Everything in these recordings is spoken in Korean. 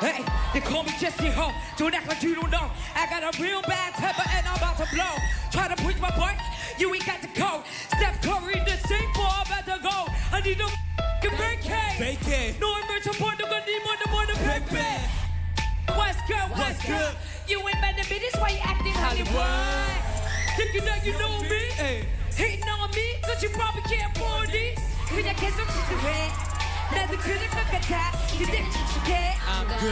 Hey, they call me Jesse Ho. Don't act like you don't know. I got a real bad temper and I'm about to blow. Try to push my point, you ain't got the code. Steph Curry in the same ball, about to go. I need a f***ing vacay. Vacay. No emergency point, I'm gonna need more than more than Big baby. bang. What's good, what's, What's good? good? You ain't meant to be this way, you acting Hollywood. Thinking that you know me? Hey. Hating on me, cause you probably can't afford these. 그냥 계속 지루해. 나도 그럴 것 같아. I'm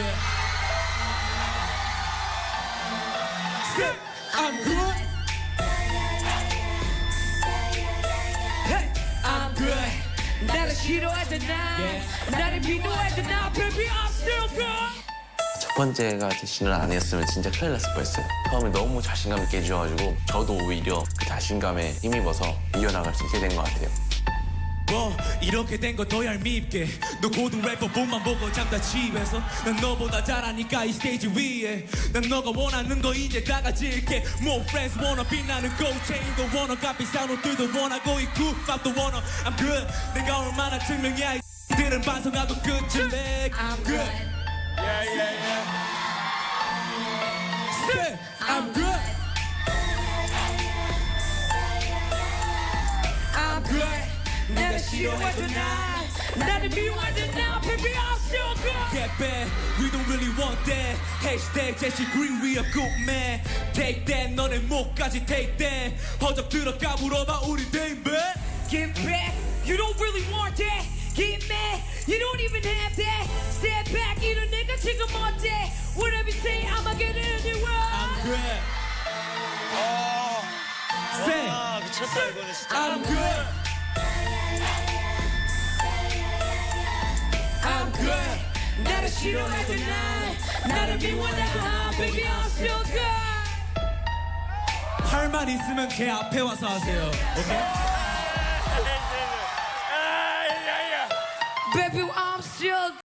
good. I'm good. 나를 싫어하잖아. 나를 비호하잖아. Baby, I'm still good. 첫 번째가 대신을 안 했으면 진짜 큰일 났을 뻔했어요. 처음에 너무 자신감 있게 해주셔가지고 저도 오히려 그 자신감에 힘입어서 이어나갈 수 있게 된 것 같아요. 뭐 이렇게 된거더 얄밉게. 너 고등 래퍼 본만 보고 잠다 집에서. 난 너보다 잘하니까 이 스테이지 위에. 난 너가 원하는 거 이제 다 가질게. More friends wanna 빛나는 gold chain도 원어 값비싼 옷들도 원하고 이 굿밥도 원어 I'm good. 내가 얼마나 증명이야 이 들은 반성하고 끝을 내. I'm good. Yeah yeah yeah. Say I'm good. I'm good. 나를 싫어하잖아. 나를 미워하잖아. Baby, I'm still good. get back. We don't really want that. Hashtag Jesse Green, we a good man. Take that, 너네 목까지 take that. 허접 들어가 물어봐 우리 damn bad. Get back. You don't really want that. Get mad. You don't even have that. Step back. 이런 내가 지금 어때? Whatever you say, I'ma get it anywhere. I'm good. Say, 아 미쳤다 이거는 진짜 I'm good. 싫어하잖아. 나를 미워하잖아. Baby, I'm still good. 할말 있으면 걔 앞에 와서 하세요. 오케이? 아야야 Baby, I'm still